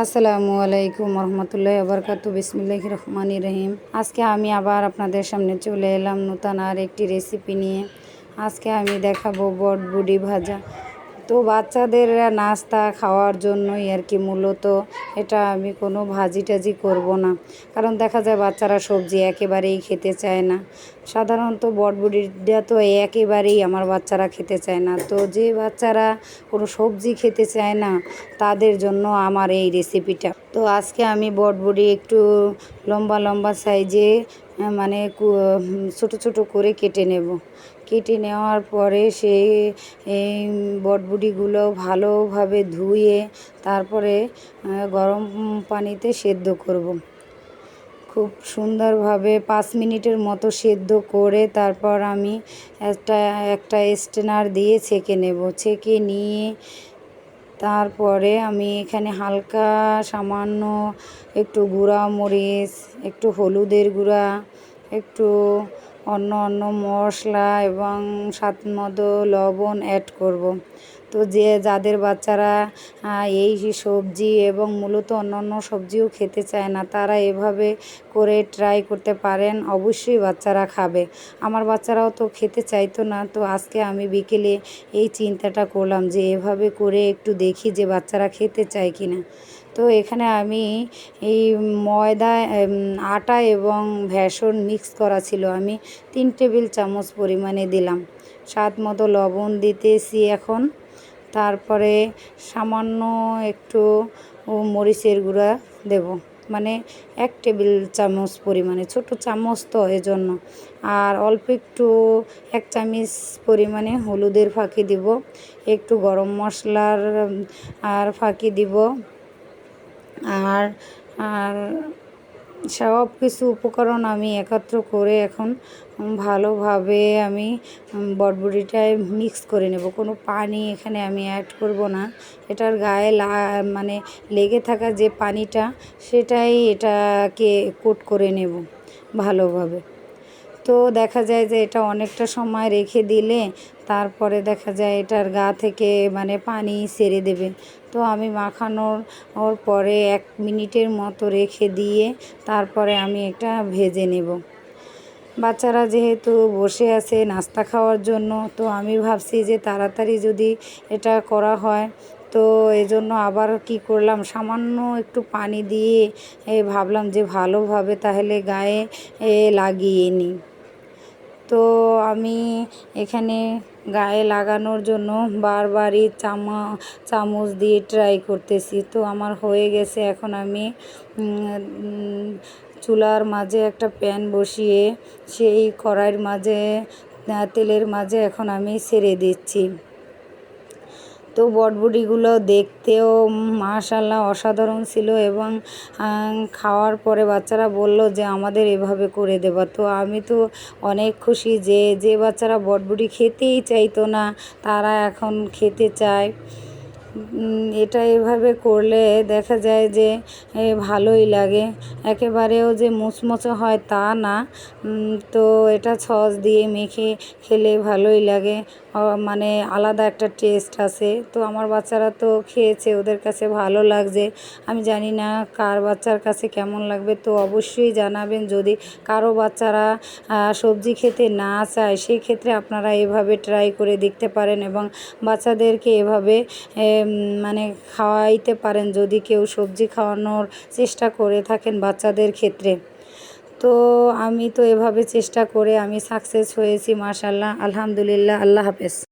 আসসালামু আলাইকুম রহমতুল্লাহ আবরকাত বিসমিল্লাহ রহমান রহিম। আজকে আমি আবার আপনাদের সামনে চলে এলাম নতুন আর একটি রেসিপি নিয়ে। আজকে আমি দেখাবো বটবুডি ভাজা। তো বাচ্চাদের নাস্তা খাওয়ার জন্যই আর কি মূলত এটা আমি কোনো ভাজি টাজি করব না। কারণ দেখা যায় বাচ্চারা সবজি একেবারেই খেতে চায় না। সাধারণত বটবুডিটা তো একেবারেই আমার বাচ্চারা খেতে চায় না। তো যে বাচ্চারা কোনো সবজি খেতে চায় না, তাদের জন্য আমার এই রেসিপিটা। তো আজকে আমি বটবুডি একটু লম্বা লম্বা সাইজে মানে ছোটো ছোটো করে কেটে নেব। কেটে নেওয়ার পরে সেই বটবুটিগুলো ভালোভাবে ধুয়ে তারপরে গরম পানিতে সেদ্ধ করব। খুব সুন্দরভাবে পাঁচ মিনিটের মতো সেদ্ধ করে তারপর আমি একটা একটা স্টেনার দিয়ে ছেঁকে নেব ছেঁকে নিয়ে তারপরে আমি এখানে হালকা সামান্য একটু গুঁড়া মরিচ, একটু হলুদের গুঁড়া, একটু অন্য অন্য মশলা এবং স্বাদ মতো লবণ অ্যাড করব। তো যে যাদের বাচ্চারা এই সবজি এবং মূলত অন্যান্য সবজিও খেতে চায় না, তারা এভাবে করে ট্রাই করতে পারেন, অবশ্যই বাচ্চারা খাবে আমার বাচ্চারাও তো খেতে চাইতো না, তো আজকে আমি বিকেলে এই চিন্তাটা করলাম যে এভাবে করে একটু দেখি যে বাচ্চারা খেতে চায় কি না তো এখানে আমি এই ময়দা আটা এবং ভেষন মিক্স করা ছিল। আমি তিন টেবিল চামচ পরিমাণে দিলাম। স্বাদ মতো লবণ দিতেছি এখন। তারপরে সামান্য একটু মরিচের গুঁড়া দেব। মানে এক টেবিল চামচ পরিমাণে, ছোট চামচ তো এজন্য। আর অল্প একটু এক চামচ পরিমাণে হলুদের ফাঁকি দিব। একটু গরম মশলার আর ফাঁকি দিব। আর আর সব কিছু উপকরণ আমি একত্র করে এখন ভালোভাবে আমি বটবুটিটায় মিক্স করে নেব। কোনো পানি এখানে আমি অ্যাড করব না। এটার গায়ে লা মানে লেগে থাকা যে পানিটা, সেটাই এটাকে কোট করে নেব ভালোভাবে। তো দেখা যায় যে এটা অনেকটা সময় রেখে দিলে, তারপরে দেখা যায় এটার গা থেকে মানে পানি সেরে দেবে। তো আমি মাখানোর ওর পরে এক মিনিটের মতো রেখে দিয়ে তারপরে আমি এটা ভেজে নেব। বাচ্চারা যেহেতু বসে আছে নাস্তা খাওয়ার জন্য, তো আমি ভাবছি যে তাড়াতাড়ি যদি এটা করা হয়, তো এজন্য আবার কি করলাম, সামান্য একটু পানি দিয়ে ভাবলাম যে ভালোভাবে তাহলে গায়ে লাগিয়ে নিই। তো আমি এখানে গায়ে লাগানোর জন্য বারবারই চামা, চামচ দিয়ে ট্রাই করতেছি। তো আমার হয়ে গেছে এখন আমি চুলার মাঝে একটা প্যান বসিয়ে, সেই কড়াইয়ের মাঝে তেলের মাঝে এখন আমি সেরে দিচ্ছি। তো বটবুটিগুলো দেখতেও মাশাল্লাহ অসাধারণ ছিল এবং খাওয়ার পরে বাচ্চারা বলল যে আমাদের এভাবে করে দেবা। তো আমি তো অনেক খুশি যে যে বাচ্চারা বটবুটি খেতেই চাইতো না, তারা এখন খেতে চায়। এটা এভাবে করলে দেখা যায় যে ভালোই লাগে। একেবারেও যে মুচমুচে হয় তা না। তো এটা সস দিয়ে মেখে খেলে ভালোই লাগে। মানে আলাদা একটা টেস্ট আছে। তো আমার বাচ্চারা তো খেয়েছে, ওদের কাছে ভালো লাগছে। আমি জানি না কার বাচ্চার কাছে কেমন লাগবে। তো অবশ্যই জানাবেন যদি কারও বাচ্চারা সবজি খেতে না চায় সেই ক্ষেত্রে আপনারা এভাবে ট্রাই করে দেখতে পারেন এবং বাচ্চাদেরকে এভাবে মানে খাওয়াইতে পারেন যদি কেউ সবজি খাওয়ানোর চেষ্টা করে থাকেন বাচ্চাদের ক্ষেত্রে। তো আমি তো এভাবে চেষ্টা করে আমি সাকসেস হয়েছি মাশাল্লাহ আলহামদুলিল্লাহ, আল্লাহ হাফেজ।